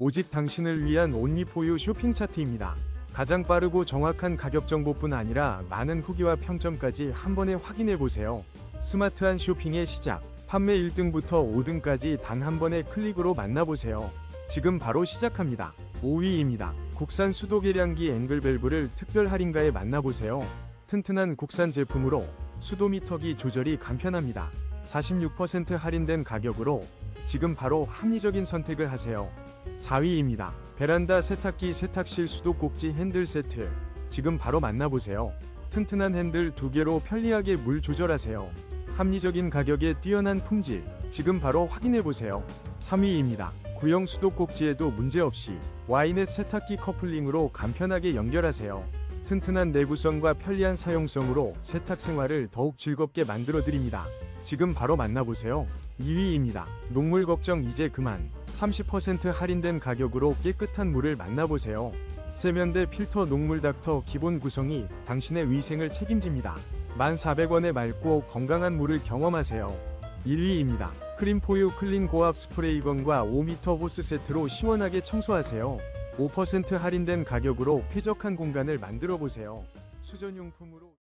오직 당신을 위한 온리포유 쇼핑 차트입니다. 가장 빠르고 정확한 가격 정보뿐 아니라 많은 후기와 평점까지 한 번에 확인해 보세요. 스마트한 쇼핑의 시작. 판매 1등부터 5등까지 단 한 번의 클릭으로 만나보세요. 지금 바로 시작합니다. 5위입니다. 국산 수도 계량기 앵글밸브를 특별 할인가에 만나보세요. 튼튼한 국산 제품으로 수도 미터기 조절이 간편합니다. 46% 할인된 가격으로 지금 바로 합리적인 선택을 하세요. 4위입니다. 베란다 세탁기 세탁실 수도꼭지 핸들 세트. 지금 바로 만나보세요. 튼튼한 핸들 두 개로 편리하게 물 조절하세요. 합리적인 가격에 뛰어난 품질. 지금 바로 확인해보세요. 3위입니다. 구형 수도꼭지에도 문제없이 와이넷 세탁기 커플링으로 간편하게 연결하세요. 튼튼한 내구성과 편리한 사용성으로 세탁 생활을 더욱 즐겁게 만들어 드립니다. 지금 바로 만나보세요. 2위입니다. 녹물 걱정 이제 그만. 30% 할인된 가격으로 깨끗한 물을 만나보세요. 세면대 필터 녹물 닥터 기본 구성이 당신의 위생을 책임집니다. 1,400원에 맑고 건강한 물을 경험하세요. 1위입니다. 크림포유 클린 고압 스프레이건과 5m 호스 세트로 시원하게 청소하세요. 5% 할인된 가격으로 쾌적한 공간을 만들어 보세요. 수전용품으로